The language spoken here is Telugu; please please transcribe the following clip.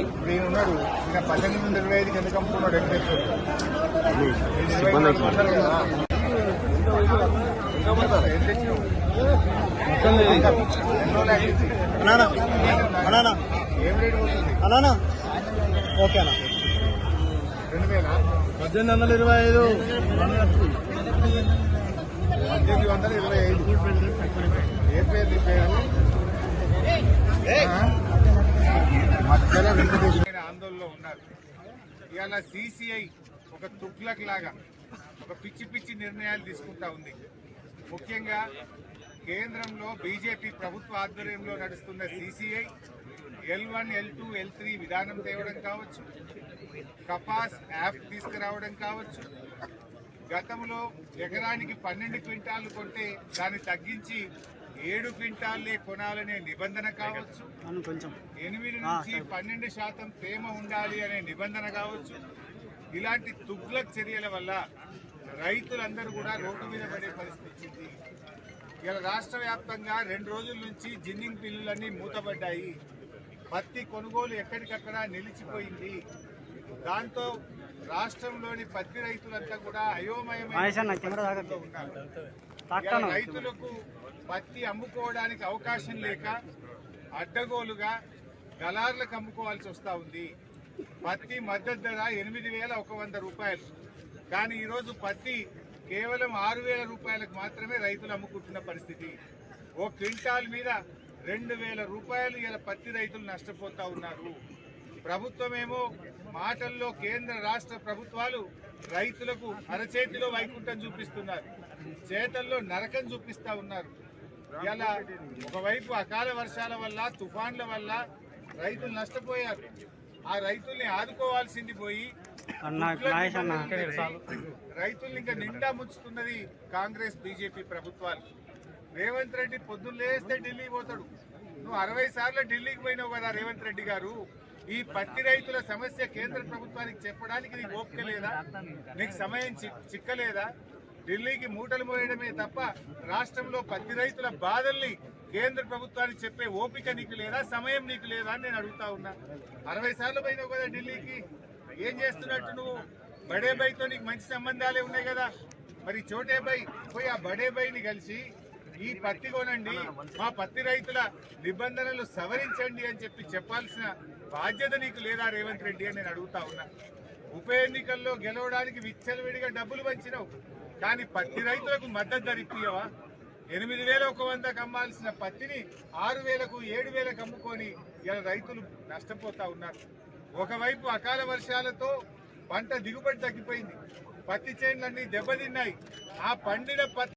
ఇప్పుడు ఈయన ఉన్నాడు ఈయన పద్దెనిమిది నుండి ఇరవై ఐదుకి ఎందుకు అమ్ముకున్నాడు ఏం రేటు రెండు వేల? పద్దెనిమిది వందల ఇరవై ఐదు. పద్దెనిమిది వందల ఇరవై ఐదు. ఏ పేరు నీ పేరు? మధ్యలో వెంకటేశ్వర ఆందోళనలో ఉన్నారు. ఇవాళ సిసిఐ ఒక తుక్లక్ లాగా ఒక పిచ్చి పిచ్చి నిర్ణయాలు తీసుకుంటా ఉంది. ముఖ్యంగా కేంద్రంలో బీజేపీ ప్రభుత్వ ఆధ్వర్యంలో నడుస్తున్న CCI L one L two L three విధానం తేవడం కావచ్చు. కపాస్ యాప్ తీసుకురావడం కావచ్చు. గతంలో ఎకరానికి పన్నెండు క్వింటాలు కొంటే దాన్ని తగ్గించి ఏడు క్వింటాల్లే కొనాలనే నిబంధన కావచ్చు. ఎనిమిది నుంచి పన్నెండు శాతం తేమ ఉండాలి అనే నిబంధన కావచ్చు. ఇలాంటి తుగ్లక్ చర్యల వల్ల రైతులందరూ కూడా రోడ్డు మీద పడే పరిస్థితి వచ్చింది ఇలా రాష్ట్ర వ్యాప్తంగా రెండు రోజుల నుంచి జిన్నింగ్ బిల్లులన్నీ మూతపడ్డాయి. పత్తి కొనుగోలు ఎక్కడికక్కడ నిలిచిపోయింది. దాంతో రాష్ట్రంలోని పత్తి రైతులంతా కూడా అయోమయమైన. ఉన్నారు రైతులకు పత్తి అమ్ముకోవడానికి అవకాశం లేక అడ్డగోలుగా దళారులకు అమ్ముకోవాల్సి వస్తా ఉంది. పత్తి మద్దతు ధర ఎనిమిది వేల ఒక వంద రూపాయలు. కానీ ఈరోజు పత్తి కేవలం ఆరు వేల రూపాయలకు మాత్రమే రైతులు అమ్ముకుంటున్న పరిస్థితి. ఓ క్వింటాల్ మీద రెండు వేల రూపాయలు ఇలా పత్తి రైతులు నష్టపోతా ఉన్నారు. ప్రభుత్వమేమో మాటల్లో కేంద్ర రాష్ట్ర ప్రభుత్వాలు రైతులకు అరచేతిలో వైకుంఠం చూపిస్తున్నారు. చేతల్లో నరకం చూపిస్తా ఉన్నారు. ఇలా ఒకవైపు అకాల వర్షాల వల్ల తుఫాన్ల వల్ల రైతులు నష్టపోయారు. ఆ రైతుల్ని ఆదుకోవాల్సింది పోయి రైతుల్ని ఇంకా నిండా ముంచుతున్నది కాంగ్రెస్ బీజేపీ ప్రభుత్వాలు. రేవంత్ రెడ్డి పొద్దున్న లేస్తే ఢిల్లీ పోతాడు. నువ్వు అరవై సార్లు ఢిల్లీకి పోయినావు కదా రేవంత్ రెడ్డి గారు. ఈ పత్తి రైతుల సమస్య కేంద్ర ప్రభుత్వానికి చెప్పడానికి నీకు ఓపిక లేదా? నీకు సమయం చిక్కలేదా? ఢిల్లీకి మూటలు మోయడమే తప్ప రాష్ట్రంలో పత్తి రైతుల బాధల్ని కేంద్ర ప్రభుత్వానికి చెప్పే ఓపిక నీకు లేదా? సమయం నీకు లేదా అని నేను అడుగుతా ఉన్నా. అరవై సార్లు పోయినావు కదా ఢిల్లీకి. ఏం చేస్తున్నట్టు నువ్వు? బడే నీకు మంచి సంబంధాలే ఉన్నాయి కదా. మరి చోటేబాయ్ పోయి ఆ బడేబాయ్ని కలిసి ఈ పత్తి కొనండి. మా పత్తి రైతుల నిబంధనలు సవరించండి అని చెప్పి చెప్పాల్సిన బాధ్యత నీకు లేదా రేవంత్ రెడ్డి అని నేను అడుగుతా ఉన్నా. ఉప ఎన్నికల్లో గెలవడానికి విచ్చలవిడిగా డబ్బులు పంచినావు. కానీ పత్తి రైతులకు మద్దతు ధర ఇప్పియవా ఎనిమిది వేల ఒక వందకు అమ్మాల్సిన పత్తిని ఆరు వేలకు ఏడు వేలకు అమ్ముకొని ఇలా రైతులు నష్టపోతా ఉన్నారు. ఒకవైపు అకాల వర్షాలతో పంట దిగుబడి తగ్గిపోయింది. పత్తి చేనులన్నీ దెబ్బతిన్నాయి. ఆ పండిన పత్తి